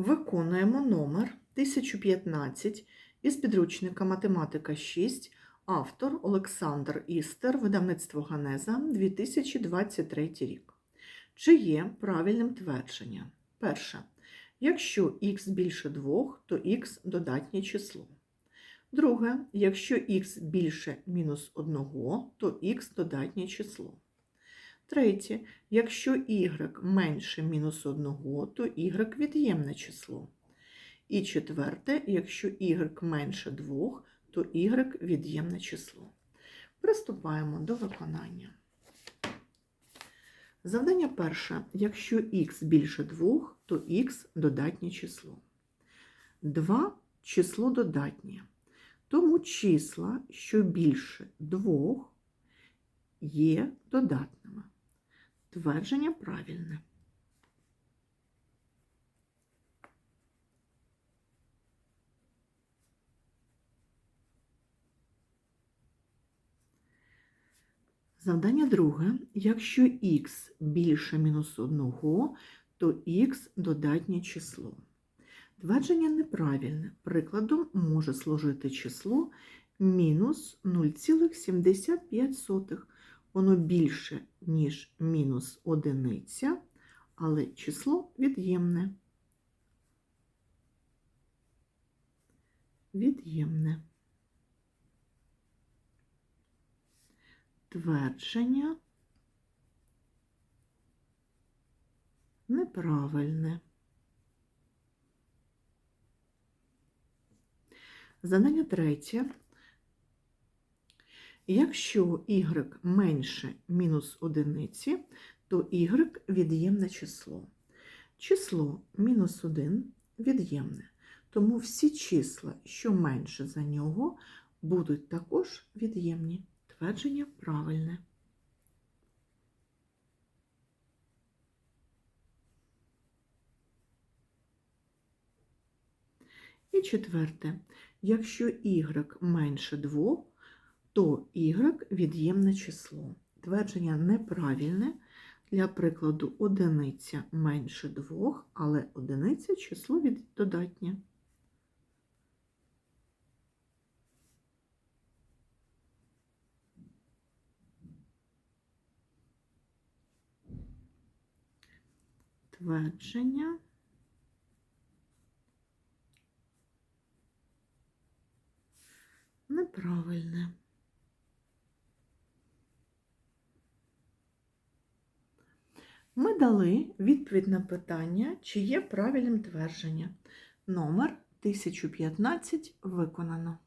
Виконуємо номер 1015 із підручника Математика 6, автор Олександр Істер, видавництво Ганеза, 2023 рік. Чи є правильним твердження? Перше. Якщо х більше 2, то х додатнє число. Друге, якщо х більше мінус 1, то х додатнє число. Третє, якщо y менше мінус 1, то y від'ємне число. І четверте, якщо y менше 2, то y від'ємне число. Приступаємо до виконання. Завдання перше. Якщо х більше 2, то х додатнє число. 2 число додатнє. Тому числа, що більше 2, є додатними. Твердження правильне. Завдання друге. Якщо х більше мінус 1, то х додатнє число. Твердження неправильне. Прикладом може служити число мінус 0,75. Воно більше, ніж мінус одиниця, але число від'ємне. Від'ємне. Твердження неправильне. Задання третє. Якщо y менше мінус одиниці, то y від'ємне число. Число мінус 1 від'ємне. Тому всі числа, що менше за нього, будуть також від'ємні. Твердження правильне. І четверте. Якщо y менше 2, то y від'ємне число. Твердження неправильне. Для прикладу, одиниця менше 2, але одиниця число від додатнє. Твердження неправильне. Ми дали відповідь на питання, чи є правильним твердження. Номер 1015 виконано.